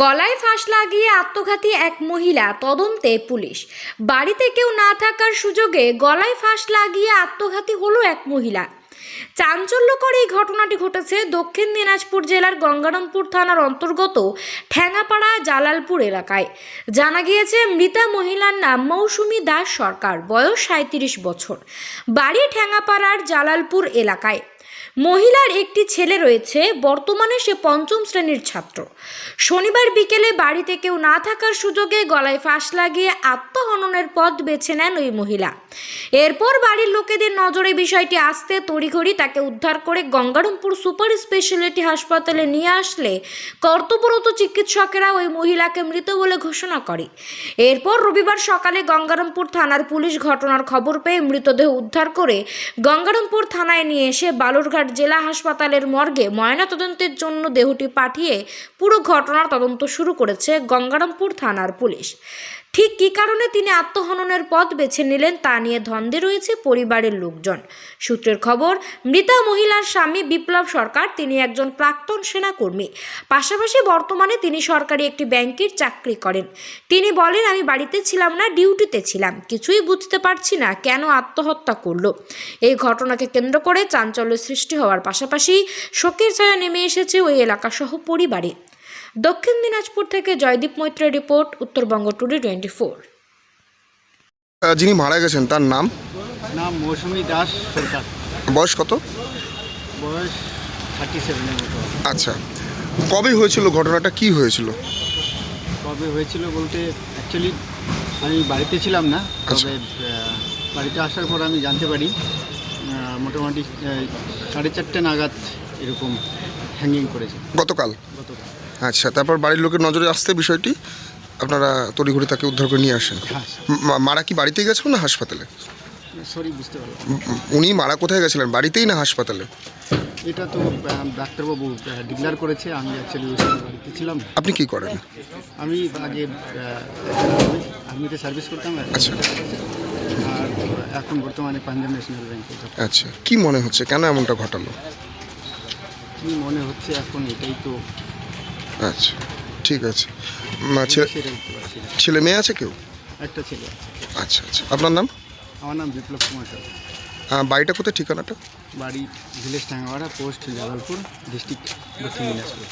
গলায় ফাঁস লাগিয়ে আত্মঘাতী এক মহিলা, তদন্তে পুলিশ। বাড়িতে কেউ না থাকার সুযোগে গলায় ফাঁস লাগিয়ে আত্মঘাতী হলো এক মহিলা। চাঞ্চল্যকর এই ঘটনাটি ঘটেছে দক্ষিণ দিনাজপুর জেলার গঙ্গারামপুর থানার অন্তর্গত ঠ্যাঙাপাড়া জালালপুর এলাকায়। জানা গিয়েছে, মৃতা মহিলার নাম মৌসুমী দাস সরকার, বয়স সাঁত্রিশ বছর। বাড়ি ঠ্যাঙাপাড়ার জালালপুর এলাকায়। মহিলার একটি ছেলে রয়েছে, বর্তমানে সে পঞ্চম শ্রেণির ছাত্র। শনিবার বিকেলে বাড়িতে কেউ না থাকার সুযোগে গলায় ফাঁস লাগিয়ে আত্মহননের পথ বেছে নেন ওই মহিলা। এরপর বাড়ির লোকেদের নজরে বিষয়টি আসতে তড়িঘড়ি তাকে উদ্ধার করে গঙ্গারামপুর সুপার স্পেশালিটি হাসপাতালে নিয়ে আসলে কর্তব্যরত চিকিৎসকেরা ওই মহিলাকে মৃত বলে ঘোষণা করে। এরপর রবিবার সকালে গঙ্গারামপুর থানার পুলিশ ঘটনার খবর পেয়ে মৃতদেহ উদ্ধার করে গঙ্গারামপুর থানায় নিয়ে এসে বালুরঘাট জেলা হাসপাতালের মর্গে ময়নাতদন্তের জন্য দেহটি পাঠিয়ে পুরো ঘটনার তদন্ত শুরু করেছে গঙ্গারামপুর থানার পুলিশ। ঠিক কী কারণে তিনি আত্মহননের পথ বেছে নিলেন তা নিয়ে ধন্দে রয়েছে পরিবারের লোকজন? সূত্রের খবর, মৃতা মহিলার স্বামী বিপ্লব সরকার তিনি একজন প্রাক্তন সেনাকর্মী। পাশাপাশি বর্তমানে তিনি সরকারি একটি ব্যাংকের চাকরি করেন। তিনি বলেন, আমি বাড়িতে ছিলাম না, ডিউটিতে ছিলাম। কিছুই বুঝতে পারছি না, কেন আত্মহত্যা করল? এই ঘটনাকে কেন্দ্র করে চাঞ্চল্য সৃষ্টি হওয়ার পাশাপাশি শোকের ছায়া নেমে এসেছে ওই এলাকাসহ পরিবারে। দক্ষিণ দিনাজপুর থেকে Joydeep মৈত্রের report Uttarbanga today twenty four. যিনি মারা গেছেন তার নাম? নাম মৌসুমী দাস সরকার। বয়স কত? বয়স থার্টি সেভেনের মতো। আচ্ছা। কবে হয়েছিল ঘটনাটা? কি হয়েছিল? কবে হয়েছিল বলতে অ্যাকচুয়ালি আমি বাড়িতে ছিলাম না আচ্ছা। তবে বাড়িতে আসার পর আমি জানতে পারি মোটামুটি সাড়ে চারটে নাগাদ এরকম হ্যাঙ্গিং করেছে। গতকাল? গতকাল। আচ্ছা তারপর বাড়ির লোকের নজরে আসতে বিষয়টি? আপনারা তড়িঘড়ি তাকে উদ্ধার করে নিয়ে আসেন। হ্যাঁ মা- মারা কি বাড়িতেই গেছিল না হাসপাতালে? সরি বুঝতে পারলাম। উম, উনি মারা কোথায় গেছিলেন? বাড়িতেই না হাসপাতালে? এটা তো আহ, ডাক্তারবাবু ডিক্লেয়ার করেছে। আমি অ্যাকচুয়ালি ওই সময় বাড়িতে ছিলাম। না। আপনি কি করেন? আমি আগে আর্মিতে সার্ভিস করতাম। আর আচ্ছা। আর এখন বর্তমানে পাঞ্জাব ন্যাশনাল ব্যাংকে। আচ্ছা কি মনে হচ্ছে? কেন এমনটা ঘটালো? কি মনে হচ্ছে এখন এটাই তো আচ্ছা ঠিক আছে। ছেলে মেয়ে আছে কেউ? একটা ছেলে আছে। আচ্ছা আচ্ছা। আপনার নাম? আমার নাম বিপ্লব কুমার হ্যাঁ বাড়িটা কোথায় ঠিকানাটা? বাড়ি village Tangapara post Jalalpur district দক্ষিণ দিনাজপুর।